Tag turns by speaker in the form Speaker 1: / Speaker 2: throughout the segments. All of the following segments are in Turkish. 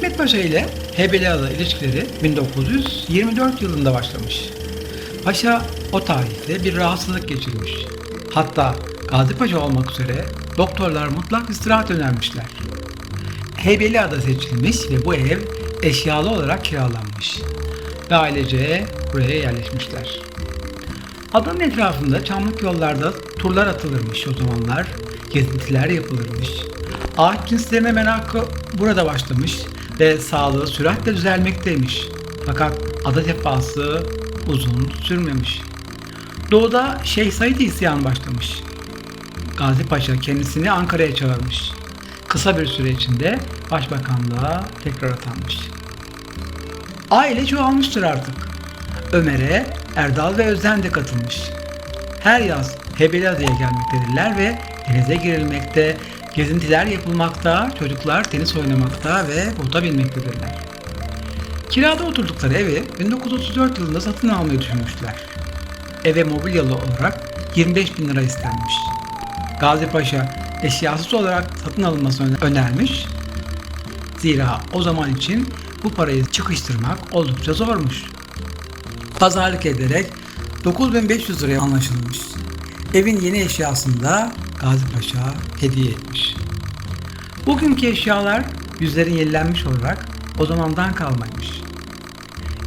Speaker 1: İsmet Paşa ile Heybeliada ilişkileri 1924 yılında başlamış. Paşa o tarihte bir rahatsızlık geçirmiş. Hatta Gazi Paşa olmak üzere doktorlar mutlak istirahat önermişler. Heybeliada seçilmiş ve bu ev eşyalı olarak kiralanmış. Ve ailece buraya yerleşmişler. Adanın etrafında çamlık yollarda turlar atılırmış o zamanlar, gezintiler yapılırmış. Ağaç cinslerine merakı burada başlamış ve sağlığı süratle düzelmekteymiş. Fakat ada tefası uzun sürmemiş. Doğuda Şeyh Said isyan başlamış. Gazi Paşa kendisini Ankara'ya çağırmış. Kısa bir süre içinde başbakanlığa tekrar atanmış. Aile çoğalmıştır artık. Ömer'e Erdal ve Özden de katılmış. Her yaz Hebeliada'ya gelmektedirler ve denize girilmekte, gezintiler yapılmakta, çocuklar tenis oynamakta ve bota binmektedirler. Kirada oturdukları evi 1934 yılında satın almayı düşünmüşler. Eve mobilyalı olarak 25 bin lira istenmiş. Gazi Paşa eşyasız olarak satın alınmasını önermiş. Zira o zaman için bu parayı çıkıştırmak oldukça zormuş. Pazarlık ederek 9500 liraya anlaşılmış. Evin yeni eşyasını da Gazi Paşa hediye etmiş. Bugünkü eşyalar yüzlerin yenilenmiş olarak o zamandan kalmaymış.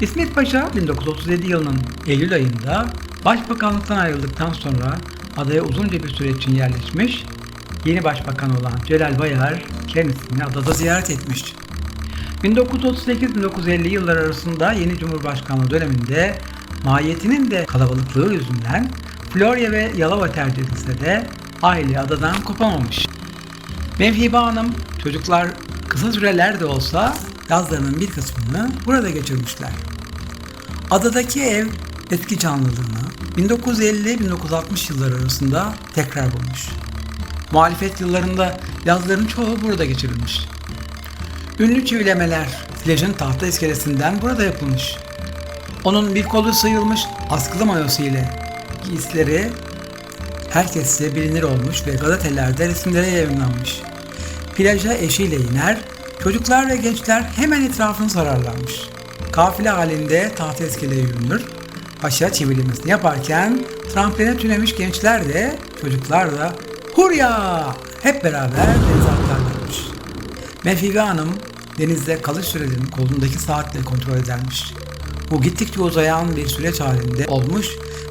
Speaker 1: İsmet Paşa 1937 yılının Eylül ayında Başbakanlıktan ayrıldıktan sonra adaya uzunca bir süre için yerleşmiş, yeni başbakan olan Celal Bayar kendisini adada ziyaret etmiş. 1938-1950 yıllar arasında yeni Cumhurbaşkanlığı döneminde mahiyetinin de kalabalıklığı yüzünden Florya ve Yalova tercih de aile adadan kopamamış. Mevhibe Hanım çocuklar kısa süreler de olsa yazlarının bir kısmını burada geçirmişler. Adadaki ev eski canlılığını 1950-1960 yılları arasında tekrar bulmuş. Muhalefet yıllarında yazların çoğu burada geçirilmiş. Ünlü çivilemeler plajın tahta iskelesinden burada yapılmış. Onun bir kolu sıyrılmış askılı mayosu ile giysileri herkesçe bilinir olmuş ve gazetelerde resimlere yayınlanmış. Plaja eşiyle iner, çocuklar ve gençler hemen etrafını sararlarmış. Kafile halinde tahta iskeleye yürünür, paşa çivilemesini yaparken trampline tünemiş gençler de çocuklar da hurya hep beraber denize atlarlarmış. Mefive Hanım denizde kalış sürelerini kolundaki saatle kontrol edermiş. Bu gittikçe uzayan bir süreç halinde olmuş,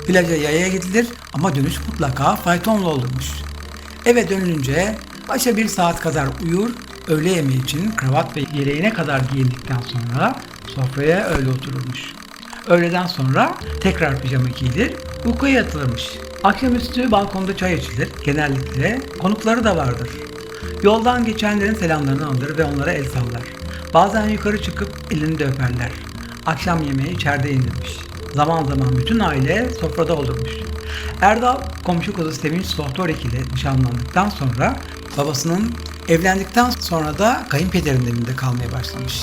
Speaker 1: plaja yaya gidilir ama dönüş mutlaka faytonla olurmuş. Eve dönülünce başa bir saat kadar uyur, öğle yemeği için kravat ve yeleğine kadar giyindikten sonra sofraya öyle otururmuş. Öğleden sonra tekrar pijama giyilir, uykuya yatılırmış. Akşamüstü balkonda çay içilir, genellikle konukları da vardır. Yoldan geçenlerin selamlarını alır ve onlara el sallar. Bazen yukarı çıkıp elini de öperler. Akşam yemeği içeride indirmiş. Zaman zaman bütün aile sofrada olurmuş. Erdal komşu kızı Sevinç Doktorik ile nişanlandıktan sonra babasının evlendikten sonra da kayınpederin evinde kalmaya başlamış.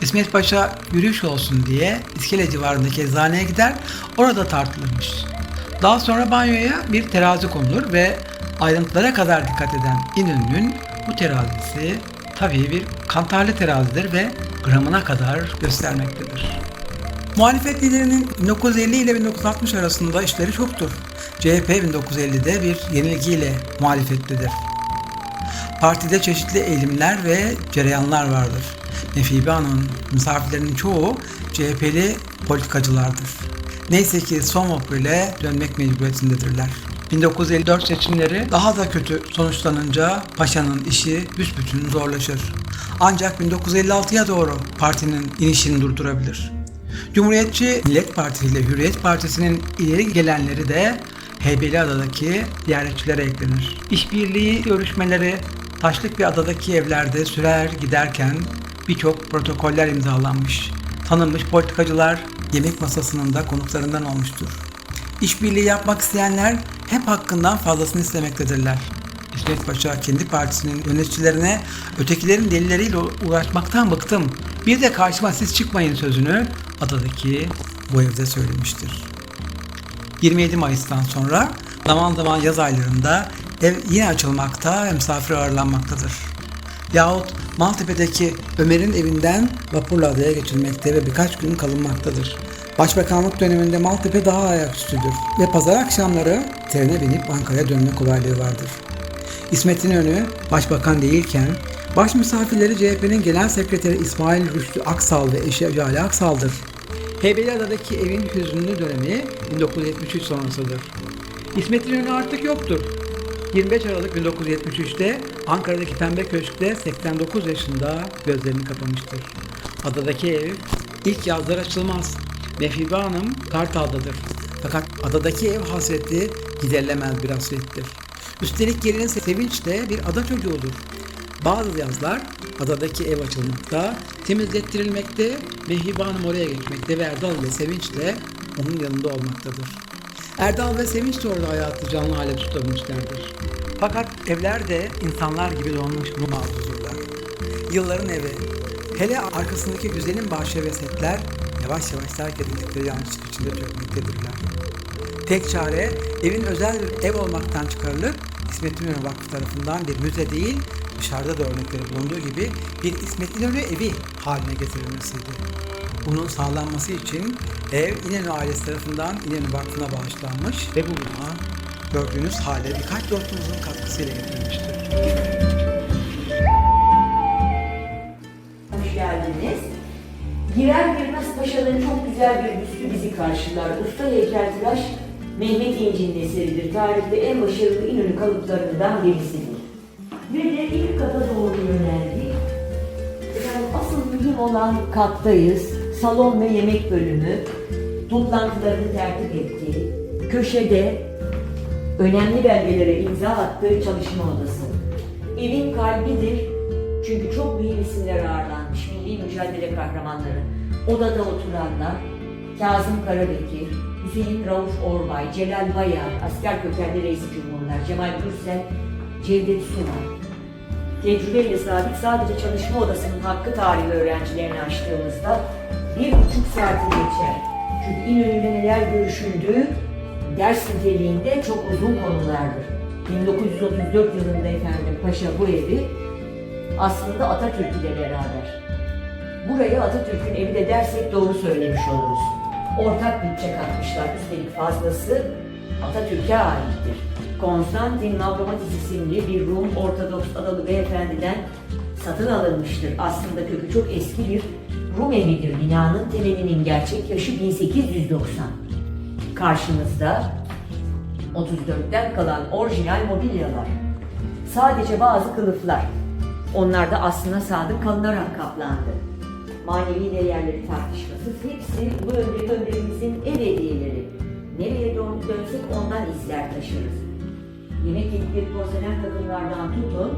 Speaker 1: İsmet Paşa yürüyüş olsun diye iskele civarındaki eczaneye gider, orada tartılırmış. Daha sonra banyoya bir terazi konulur ve ayrıntılara kadar dikkat eden İnönü'nün bu terazisi tabii bir kantarlı terazidir ve gramına kadar göstermektedir. Muhalefet liderinin 1950 ile 1960 arasında işleri çoktur. CHP 1950'de bir yenilgiyle muhalefettedir. Partide çeşitli eğilimler ve cereyanlar vardır. Nefibe Hanım'ın misafirlerinin çoğu CHP'li politikacılardır. Neyse ki son vapuruyla dönmek mecburiyetindedirler. 1954 seçimleri daha da kötü sonuçlanınca paşanın işi büsbütün zorlaşır. Ancak 1956'ya doğru partinin inişini durdurabilir. Cumhuriyetçi Millet Partisi ile Hürriyet Partisi'nin ileri gelenleri de Heybeliada'daki ziyaretçilere eklenir. İşbirliği görüşmeleri taşlık bir adadaki evlerde sürer giderken birçok protokoller imzalanmış. Tanınmış politikacılar yemek masasının da konuklarından olmuştur. İşbirliği yapmak isteyenler hep hakkından fazlasını istemektedirler. İsmet Paşa kendi partisinin yöneticilerine ötekilerin delilleriyle uğraşmaktan bıktım. Bir de karşıma siz çıkmayın sözünü adadaki bu evde söylemiştir. 27 Mayıs'tan sonra zaman zaman yaz aylarında ev yine açılmakta ve misafir ağırlanmaktadır. Yahut Maltepe'deki Ömer'in evinden vapurla adaya geçilmekte ve birkaç gün kalınmaktadır. Başbakanlık döneminde Maltepe daha ayaküstüdür ve pazar akşamları trene binip Ankara'ya dönme kolaylığı vardır. İsmet İnönü başbakan değilken baş misafirleri CHP'nin genel sekreteri İsmail Rüştü Aksal ve eşi Cale Aksal'dır. Heybeliada'daki evin hüzünlü dönemi 1973 sonrasıdır. İsmet İnönü artık yoktur. 25 Aralık 1973'te Ankara'daki Pembe Köşk'te 89 yaşında gözlerini kapamıştır. Adadaki ev ilk yazlar açılmaz. Mehribe Hanım Kartal'dadır. Fakat adadaki ev hasreti giderilemez bir hasrettir. Üstelik gelinin Sevinç de bir ada çocuğudur. Bazı yazlar adadaki ev açılmakta, temizlettirilmekte, Mehribe Hanım oraya geçmekte ve Erdal ve Sevinç de onun yanında olmaktadır. Erdal ve Sevinç de orada hayatı canlı hale tutabilmişlerdir. Fakat evler de insanlar gibi donmuş bu mağduzurlar. Yılların evi, hele arkasındaki güzelim bahçe ve setler yavaş yavaş terk edildikleri yanlışlık içinde çökmektedirler. Tek çare evin özel bir ev olmaktan çıkarılıp İsmet İnönü Vakfı tarafından bir müze değil, dışarıda da örnekleri bulunduğu gibi bir İsmet İnönü evi haline getirilmesiydi. Bunun sağlanması için ev İnönü ailesi tarafından İnönü Vakfı'na bağışlanmış ve bu bina gördüğünüz hale birkaç dostumuzun katkısıyla getirilmiştir.
Speaker 2: Hoş geldiniz. Girer girmez paşaların çok güzel bir büstü bizi karşılar. Usta heykeltıraş Mehmet İnci'nin eseridir. Tarihte en başarılı İnönü kalıplarından birisidir. Ve de ilk kata doğru yöneldik. Yani asıl mühim olan kattayız. Salon ve yemek bölümü. Toplantılarını tertip ettiği, köşede önemli belgelere imza attığı çalışma odası. Evin kalbidir çünkü çok mühim isimler ağırlanmış, milli mücadele kahramanları. Odada oturanlar, Kazım Karabekir, Hüseyin Rauf Orbay, Celal Bayar, asker kökenli reis cumhurlar, Cemal Gürsel, Cevdet Sunay. Tecrübeyle sabit sadece çalışma odasının hakkı tarihi öğrencilerini açtığımızda bir buçuk saati geçer. Çünkü İnönü'yle neler görüşüldüğü ders niteliğinde çok uzun konulardır. 1934 yılında efendim Paşa bu evi aslında Atatürk ile beraber. Buraya Atatürk'ün evi de dersek doğru söylemiş oluruz. Ortak bütçe katmışlar. Üstelik fazlası Atatürk'e aittir. Konstantin Mavromatis isimli bir Rum Ortodoks adalı beyefendiden satın alınmıştır. Aslında kökü çok eski bir Rum evidir. Binanın temelinin gerçek yaşı 1890. Karşımızda 34'ten kalan orijinal mobilyalar. Sadece bazı kılıflar. Onlar da aslına sadık kalınarak kaplandı. Manevi değerleri tartışmasız hepsi bu öndeki önderimizin ev hediyeleri. Nereye dön- dönsek ondan izler taşırız. Yemek yedikleri porselen takımlardan tutun,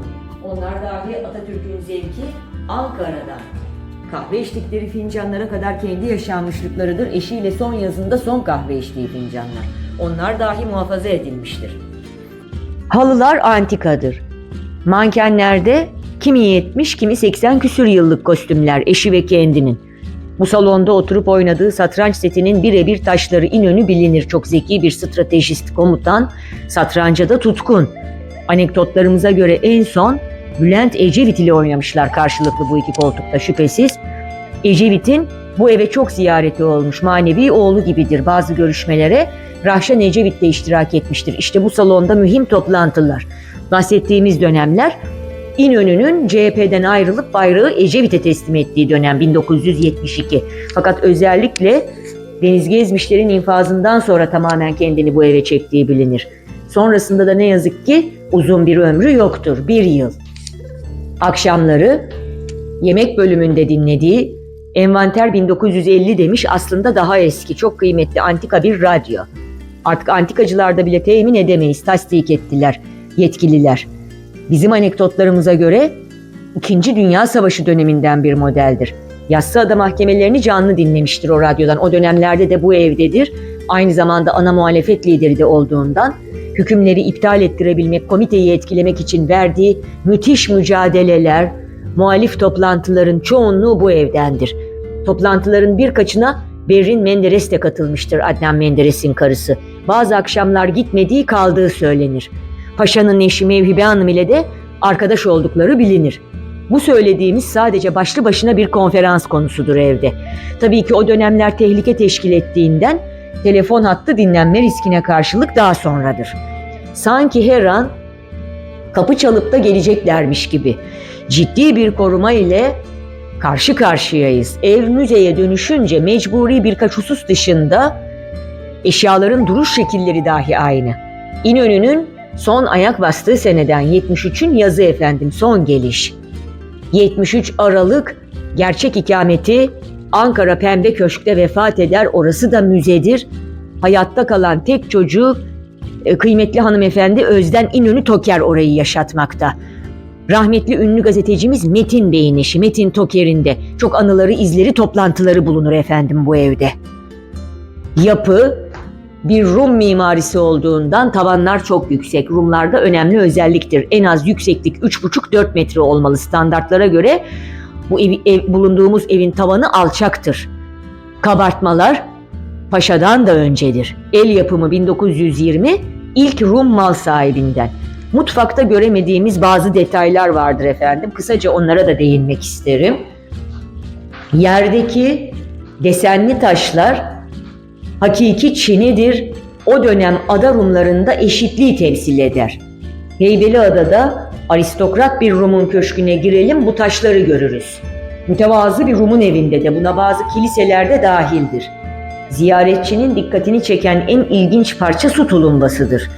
Speaker 2: onlar dahi Atatürk'ün zevki Ankara'dan. Kahve içtikleri fincanlara kadar kendi yaşanmışlıklarıdır. Eşiyle son yazında son kahve içtiği fincanlar. Onlar dahi muhafaza edilmiştir. Halılar antikadır. Mankenlerde kimi 70, kimi 80 küsür yıllık kostümler eşi ve kendinin. Bu salonda oturup oynadığı satranç setinin birebir taşları İnönü bilinir. Çok zeki bir stratejist komutan, satranca da tutkun. Anekdotlarımıza göre en son Bülent Ecevit ile oynamışlar karşılıklı bu iki koltukta şüphesiz. Ecevit'in bu eve çok ziyareti olmuş. Manevi oğlu gibidir. Bazı görüşmelere Rahşan Ecevit de iştirak etmiştir. İşte bu salonda mühim toplantılar. Bahsettiğimiz dönemler İnönü'nün CHP'den ayrılıp bayrağı Ecevit'e teslim ettiği dönem 1972. Fakat özellikle Deniz Gezmişler'in infazından sonra tamamen kendini bu eve çektiği bilinir. Sonrasında da ne yazık ki uzun bir ömrü yoktur. Bir yıl. Akşamları yemek bölümünde dinlediği Envanter 1950 demiş aslında daha eski, çok kıymetli antika bir radyo. Artık antikacılarda bile temin edemeyiz, tasdik ettiler yetkililer. Bizim anekdotlarımıza göre İkinci Dünya Savaşı döneminden bir modeldir. Yassıada mahkemelerini canlı dinlemiştir o radyodan. O dönemlerde de bu evdedir. Aynı zamanda ana muhalefet lideri de olduğundan hükümleri iptal ettirebilmek, komiteyi etkilemek için verdiği müthiş mücadeleler, muhalif toplantıların çoğunluğu bu evdendir. Toplantıların birkaçına Berrin Menderes de katılmıştır Adnan Menderes'in karısı. Bazı akşamlar gitmediği kaldığı söylenir. Paşa'nın eşi Mevhibe Hanım ile de arkadaş oldukları bilinir. Bu söylediğimiz sadece başlı başına bir konferans konusudur evde. Tabii ki o dönemler tehlike teşkil ettiğinden telefon hattı dinlenme riskine karşılık daha sonradır. Sanki her an kapı çalıp da geleceklermiş gibi. Ciddi bir koruma ile karşı karşıyayız. Ev müzeye dönüşünce mecburi birkaç husus dışında eşyaların duruş şekilleri dahi aynı. İnönü'nün son ayak bastığı seneden 73'ün yazı efendim son geliş. 73 Aralık gerçek ikameti Ankara Pembe Köşk'te vefat eder. Orası da müzedir. Hayatta kalan tek çocuğu e, kıymetli hanımefendi Özden İnönü Toker orayı yaşatmakta. Rahmetli ünlü gazetecimiz Metin Bey'in eşi Metin Toker'in de çok anıları, izleri, toplantıları bulunur efendim bu evde. Yapı bir Rum mimarisi olduğundan tavanlar çok yüksek. Rumlarda önemli özelliktir. En az yükseklik 3,5-4 metre olmalı standartlara göre. Bu ev, ev- bulunduğumuz evin tavanı alçaktır. Kabartmalar Paşa'dan da öncedir. El yapımı 1920 ilk Rum mal sahibinden. Mutfakta göremediğimiz bazı detaylar vardır efendim. Kısaca onlara da değinmek isterim. Yerdeki desenli taşlar hakiki Çini'dir. O dönem ada Rumlarında eşitliği temsil eder. Heybeliada'da aristokrat bir Rum'un köşküne girelim bu taşları görürüz. Mütevazı bir Rum'un evinde de buna bazı kiliselerde dahildir. Ziyaretçinin dikkatini çeken en ilginç parça su tulumbasıdır.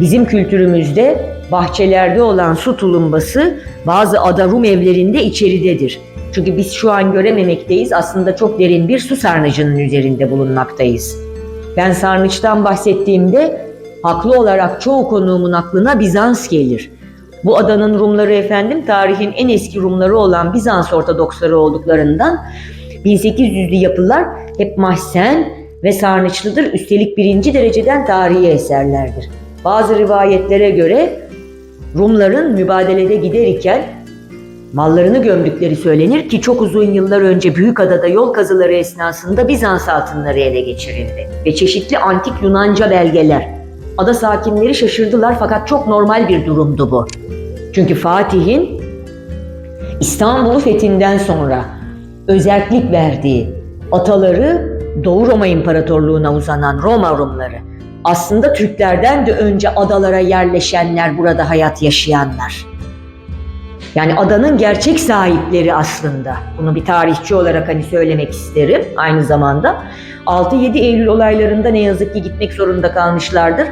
Speaker 2: Bizim kültürümüzde bahçelerde olan su tulumbası bazı ada Rum evlerinde içeridedir. Çünkü biz şu an görememekteyiz aslında çok derin bir su sarnıcının üzerinde bulunmaktayız. Ben sarnıçtan bahsettiğimde haklı olarak çoğu konuğumun aklına Bizans gelir. Bu adanın Rumları efendim tarihin en eski Rumları olan Bizans Ortodoksları olduklarından 1800'lü yapılar hep mahzen ve sarnıçlıdır. Üstelik birinci dereceden tarihi eserlerdir. Bazı rivayetlere göre Rumların mübadelede gider iken mallarını gömdükleri söylenir ki çok uzun yıllar önce Büyükada'da yol kazıları esnasında Bizans altınları ele geçirildi ve çeşitli antik Yunanca belgeler. Ada sakinleri şaşırdılar fakat çok normal bir durumdu bu. Çünkü Fatih'in İstanbul'u fethinden sonra özellik verdiği ataları Doğu Roma İmparatorluğu'na uzanan Roma Rumları aslında Türklerden de önce adalara yerleşenler, burada hayat yaşayanlar. Yani adanın gerçek sahipleri aslında. Bunu bir tarihçi olarak hani söylemek isterim aynı zamanda. 6-7 Eylül olaylarında ne yazık ki gitmek zorunda kalmışlardır.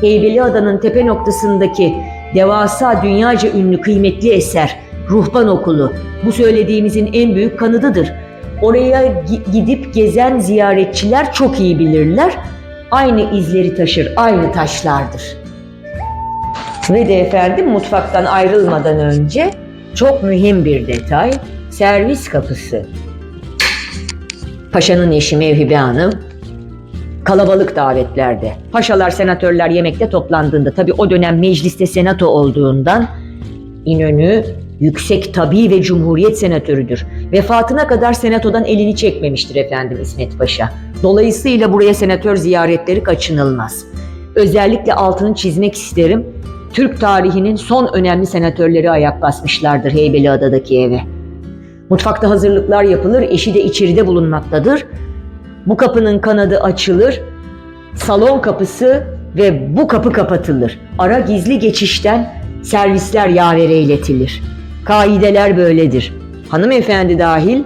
Speaker 2: Heybeliada'nın tepe noktasındaki devasa dünyaca ünlü kıymetli eser Ruhban Okulu bu söylediğimizin en büyük kanıdıdır. Oraya gi- gidip gezen ziyaretçiler çok iyi bilirler. Aynı izleri taşır, aynı taşlardır. Ve de efendim mutfaktan ayrılmadan önce çok mühim bir detay servis kapısı. Paşanın eşi Mevhibe Hanım kalabalık davetlerde. Paşalar, senatörler yemekte toplandığında tabii o dönem mecliste senato olduğundan İnönü yüksek tabi ve cumhuriyet senatörüdür. Vefatına kadar senatodan elini çekmemiştir efendim İsmet Paşa. Dolayısıyla buraya senatör ziyaretleri kaçınılmaz. Özellikle altını çizmek isterim. Türk tarihinin son önemli senatörleri ayak basmışlardır Heybeliada'daki eve. Mutfakta hazırlıklar yapılır, eşi de içeride bulunmaktadır. Bu kapının kanadı açılır, salon kapısı ve bu kapı kapatılır. Ara gizli geçişten servisler yavere iletilir. Kaideler böyledir. Hanımefendi dahil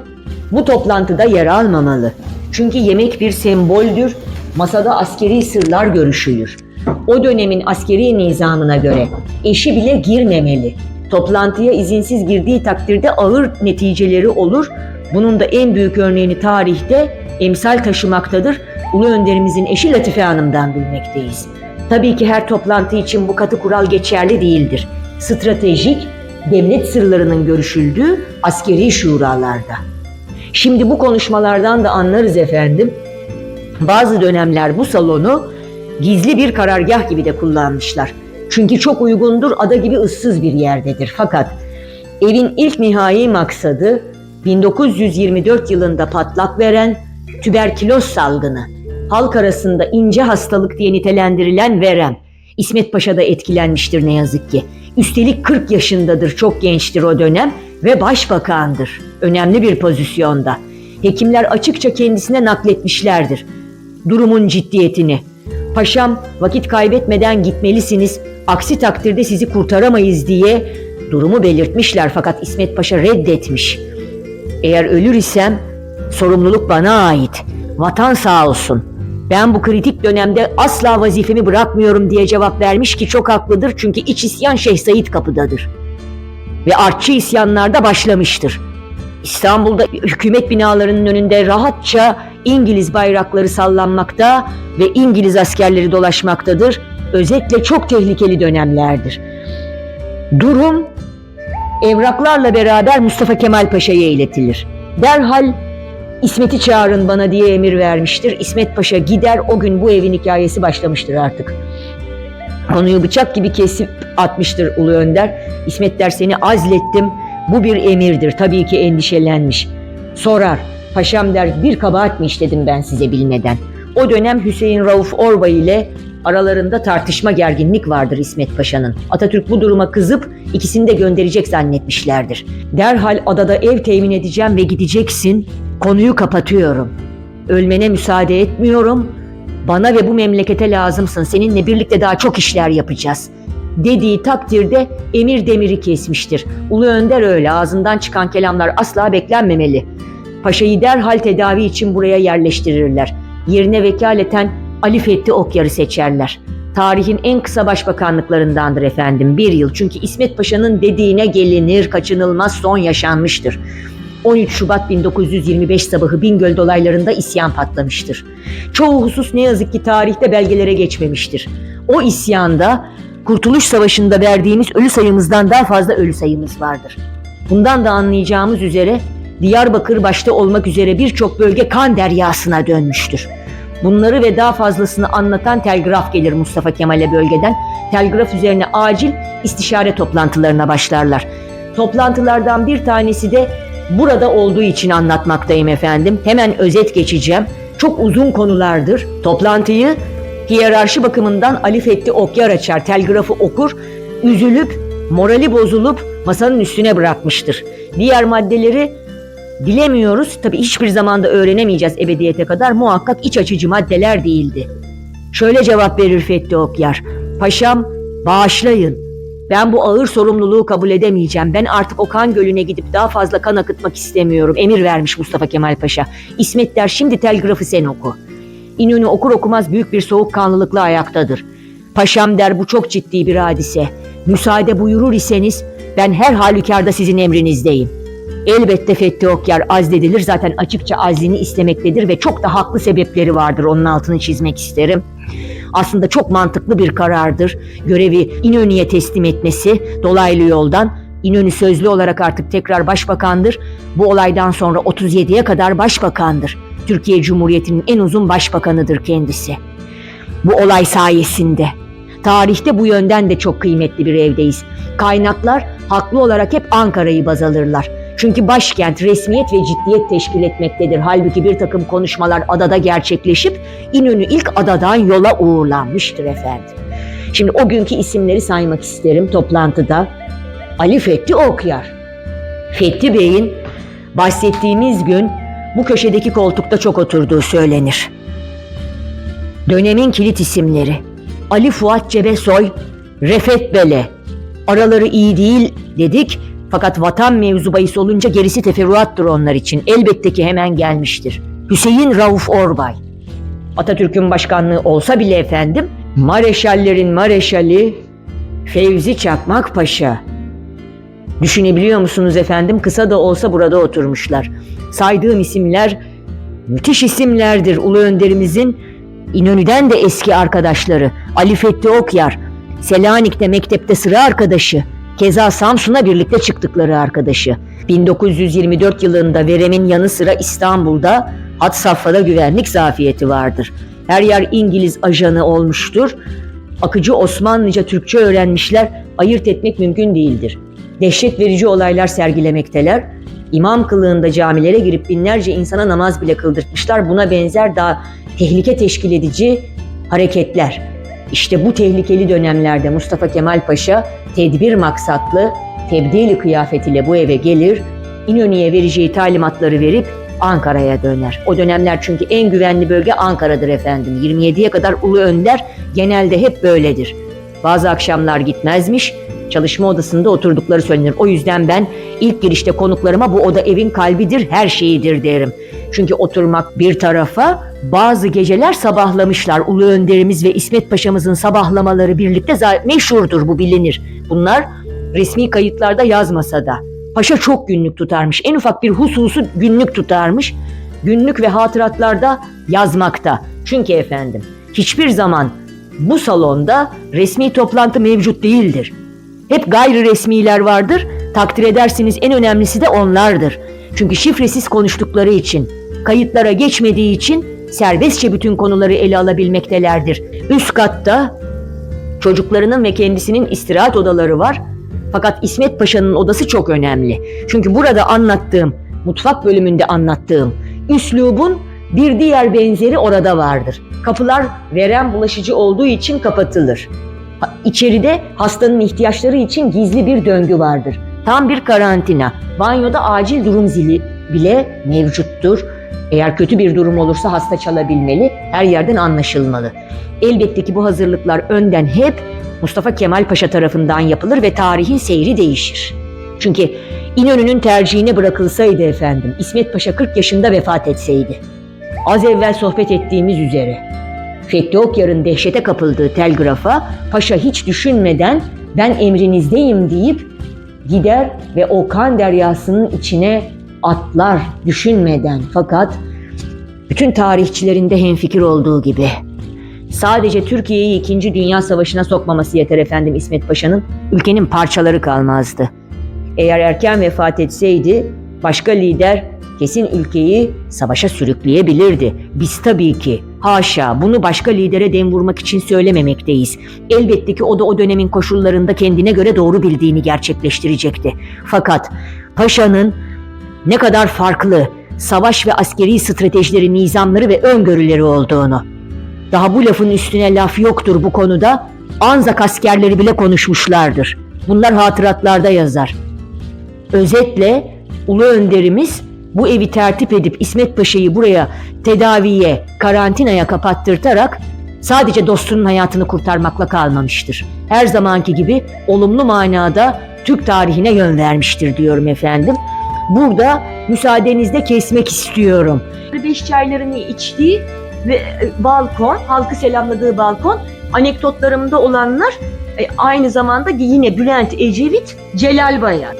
Speaker 2: bu toplantıda yer almamalı. Çünkü yemek bir semboldür. Masada askeri sırlar görüşülür. O dönemin askeri nizamına göre eşi bile girmemeli. Toplantıya izinsiz girdiği takdirde ağır neticeleri olur. Bunun da en büyük örneğini tarihte emsal taşımaktadır. Ulu önderimizin eşi Latife Hanım'dan bilmekteyiz. Tabii ki her toplantı için bu katı kural geçerli değildir. Stratejik, devlet sırlarının görüşüldüğü askeri şuralarda. Şimdi bu konuşmalardan da anlarız efendim. Bazı dönemler bu salonu gizli bir karargah gibi de kullanmışlar. Çünkü çok uygundur, ada gibi ıssız bir yerdedir. Fakat evin ilk nihai maksadı 1924 yılında patlak veren tüberküloz salgını. Halk arasında ince hastalık diye nitelendirilen verem. İsmet Paşa da etkilenmiştir ne yazık ki. Üstelik 40 yaşındadır, çok gençtir o dönem ve başbakandır. Önemli bir pozisyonda. Hekimler açıkça kendisine nakletmişlerdir. Durumun ciddiyetini. Paşam vakit kaybetmeden gitmelisiniz. Aksi takdirde sizi kurtaramayız diye durumu belirtmişler fakat İsmet Paşa reddetmiş. Eğer ölür isem sorumluluk bana ait. Vatan sağ olsun. Ben bu kritik dönemde asla vazifemi bırakmıyorum diye cevap vermiş ki çok haklıdır çünkü iç isyan Şeyh Said kapıdadır. Ve artçı isyanlar da başlamıştır. İstanbul'da hükümet binalarının önünde rahatça İngiliz bayrakları sallanmakta ve İngiliz askerleri dolaşmaktadır. Özetle çok tehlikeli dönemlerdir. Durum evraklarla beraber Mustafa Kemal Paşa'ya iletilir. Derhal İsmet'i çağırın bana diye emir vermiştir. İsmet Paşa gider o gün bu evin hikayesi başlamıştır artık. Konuyu bıçak gibi kesip atmıştır Ulu Önder. İsmet der seni azlettim. Bu bir emirdir. Tabii ki endişelenmiş. Sorar. Paşam der bir kabahat mi işledim ben size bilmeden. O dönem Hüseyin Rauf Orbay ile aralarında tartışma gerginlik vardır İsmet Paşa'nın. Atatürk bu duruma kızıp ikisini de gönderecek zannetmişlerdir. Derhal adada ev temin edeceğim ve gideceksin. Konuyu kapatıyorum. Ölmene müsaade etmiyorum. Bana ve bu memlekete lazımsın. Seninle birlikte daha çok işler yapacağız. Dediği takdirde emir demiri kesmiştir. Ulu Önder öyle ağzından çıkan kelamlar asla beklenmemeli. Paşayı derhal tedavi için buraya yerleştirirler. Yerine vekaleten Ali Fethi Okyar'ı seçerler. Tarihin en kısa başbakanlıklarındandır efendim bir yıl. Çünkü İsmet Paşa'nın dediğine gelinir, kaçınılmaz son yaşanmıştır. 13 Şubat 1925 sabahı Bingöl dolaylarında isyan patlamıştır. Çoğu husus ne yazık ki tarihte belgelere geçmemiştir. O isyanda Kurtuluş Savaşı'nda verdiğimiz ölü sayımızdan daha fazla ölü sayımız vardır. Bundan da anlayacağımız üzere Diyarbakır başta olmak üzere birçok bölge kan deryasına dönmüştür. Bunları ve daha fazlasını anlatan telgraf gelir Mustafa Kemal'e bölgeden. Telgraf üzerine acil istişare toplantılarına başlarlar. Toplantılardan bir tanesi de burada olduğu için anlatmaktayım efendim. Hemen özet geçeceğim. Çok uzun konulardır. Toplantıyı hiyerarşi bakımından Ali Fethi Okyar açar, telgrafı okur, üzülüp, morali bozulup masanın üstüne bırakmıştır. Diğer maddeleri bilemiyoruz. Tabii hiçbir zamanda öğrenemeyeceğiz ebediyete kadar. Muhakkak iç açıcı maddeler değildi. Şöyle cevap verir Fethi Okyar. Paşam bağışlayın. Ben bu ağır sorumluluğu kabul edemeyeceğim. Ben artık o kan gölüne gidip daha fazla kan akıtmak istemiyorum. Emir vermiş Mustafa Kemal Paşa. İsmet der şimdi telgrafı sen oku. İnönü okur okumaz büyük bir soğukkanlılıkla ayaktadır. Paşam der bu çok ciddi bir hadise. Müsaade buyurur iseniz ben her halükarda sizin emrinizdeyim. Elbette Fethi Okyar azledilir zaten açıkça azlini istemektedir ve çok da haklı sebepleri vardır onun altını çizmek isterim. Aslında çok mantıklı bir karardır. Görevi İnönü'ye teslim etmesi dolaylı yoldan. İnönü sözlü olarak artık tekrar başbakandır. Bu olaydan sonra 37'ye kadar başbakandır. Türkiye Cumhuriyeti'nin en uzun başbakanıdır kendisi. Bu olay sayesinde. Tarihte bu yönden de çok kıymetli bir evdeyiz. Kaynaklar haklı olarak hep Ankara'yı baz alırlar. Çünkü başkent resmiyet ve ciddiyet teşkil etmektedir. Halbuki bir takım konuşmalar adada gerçekleşip İnönü ilk adadan yola uğurlanmıştır efendim. Şimdi o günkü isimleri saymak isterim toplantıda. Ali Fethi Okyar. Fethi Bey'in bahsettiğimiz gün bu köşedeki koltukta çok oturduğu söylenir. Dönemin kilit isimleri. Ali Fuat Cebesoy, Refet Bele. Araları iyi değil dedik fakat vatan mevzu bahis olunca gerisi teferruattır onlar için. Elbette ki hemen gelmiştir. Hüseyin Rauf Orbay. Atatürk'ün başkanlığı olsa bile efendim, Mareşallerin Mareşali Fevzi Çakmak Paşa. Düşünebiliyor musunuz efendim? Kısa da olsa burada oturmuşlar. Saydığım isimler müthiş isimlerdir Ulu Önderimizin İnönü'den de eski arkadaşları. Ali Fethi Okyar, Selanik'te mektepte sıra arkadaşı. Keza Samsun'a birlikte çıktıkları arkadaşı. 1924 yılında Verem'in yanı sıra İstanbul'da hat safhada güvenlik zafiyeti vardır. Her yer İngiliz ajanı olmuştur. Akıcı Osmanlıca Türkçe öğrenmişler, ayırt etmek mümkün değildir. Dehşet verici olaylar sergilemekteler. İmam kılığında camilere girip binlerce insana namaz bile kıldırtmışlar. Buna benzer daha tehlike teşkil edici hareketler. İşte bu tehlikeli dönemlerde Mustafa Kemal Paşa tedbir maksatlı tebdili kıyafetiyle bu eve gelir, İnönü'ye vereceği talimatları verip Ankara'ya döner. O dönemler çünkü en güvenli bölge Ankara'dır efendim. 27'ye kadar Ulu Önder genelde hep böyledir. Bazı akşamlar gitmezmiş, çalışma odasında oturdukları söylenir. O yüzden ben ilk girişte konuklarıma bu oda evin kalbidir, her şeyidir derim. Çünkü oturmak bir tarafa, bazı geceler sabahlamışlar. Ulu Önderimiz ve İsmet Paşa'mızın sabahlamaları birlikte meşhurdur, bu bilinir. Bunlar resmi kayıtlarda yazmasa da. Paşa çok günlük tutarmış. En ufak bir hususu günlük tutarmış. Günlük ve hatıratlarda yazmakta. Çünkü efendim hiçbir zaman bu salonda resmi toplantı mevcut değildir. Hep gayri resmiler vardır. Takdir edersiniz en önemlisi de onlardır. Çünkü şifresiz konuştukları için, kayıtlara geçmediği için serbestçe bütün konuları ele alabilmektelerdir. Üst katta çocuklarının ve kendisinin istirahat odaları var. Fakat İsmet Paşa'nın odası çok önemli. Çünkü burada anlattığım, mutfak bölümünde anlattığım üslubun bir diğer benzeri orada vardır. Kapılar veren bulaşıcı olduğu için kapatılır. İçeride hastanın ihtiyaçları için gizli bir döngü vardır. Tam bir karantina. Banyoda acil durum zili bile mevcuttur. Eğer kötü bir durum olursa hasta çalabilmeli, her yerden anlaşılmalı. Elbette ki bu hazırlıklar önden hep Mustafa Kemal Paşa tarafından yapılır ve tarihin seyri değişir. Çünkü İnönü'nün tercihine bırakılsaydı efendim, İsmet Paşa 40 yaşında vefat etseydi. Az evvel sohbet ettiğimiz üzere Fethi Okyar'ın dehşete kapıldığı telgrafa paşa hiç düşünmeden ben emrinizdeyim deyip gider ve o kan deryasının içine atlar düşünmeden fakat bütün tarihçilerinde hemfikir olduğu gibi sadece Türkiye'yi 2. Dünya Savaşı'na sokmaması yeter efendim İsmet Paşa'nın ülkenin parçaları kalmazdı. Eğer erken vefat etseydi başka lider kesin ülkeyi savaşa sürükleyebilirdi. Biz tabii ki haşa bunu başka lidere dem vurmak için söylememekteyiz. Elbette ki o da o dönemin koşullarında kendine göre doğru bildiğini gerçekleştirecekti. Fakat paşanın ne kadar farklı savaş ve askeri stratejileri, nizamları ve öngörüleri olduğunu. Daha bu lafın üstüne laf yoktur bu konuda. Anzak askerleri bile konuşmuşlardır. Bunlar hatıratlarda yazar. Özetle Ulu Önderimiz bu evi tertip edip İsmet Paşa'yı buraya tedaviye, karantinaya kapattırtarak sadece dostunun hayatını kurtarmakla kalmamıştır. Her zamanki gibi olumlu manada Türk tarihine yön vermiştir diyorum efendim. Burada müsaadenizle kesmek istiyorum. Beş çaylarını içtiği ve e, balkon, halkı selamladığı balkon, anekdotlarımda olanlar e, aynı zamanda yine Bülent Ecevit, Celal Bayar.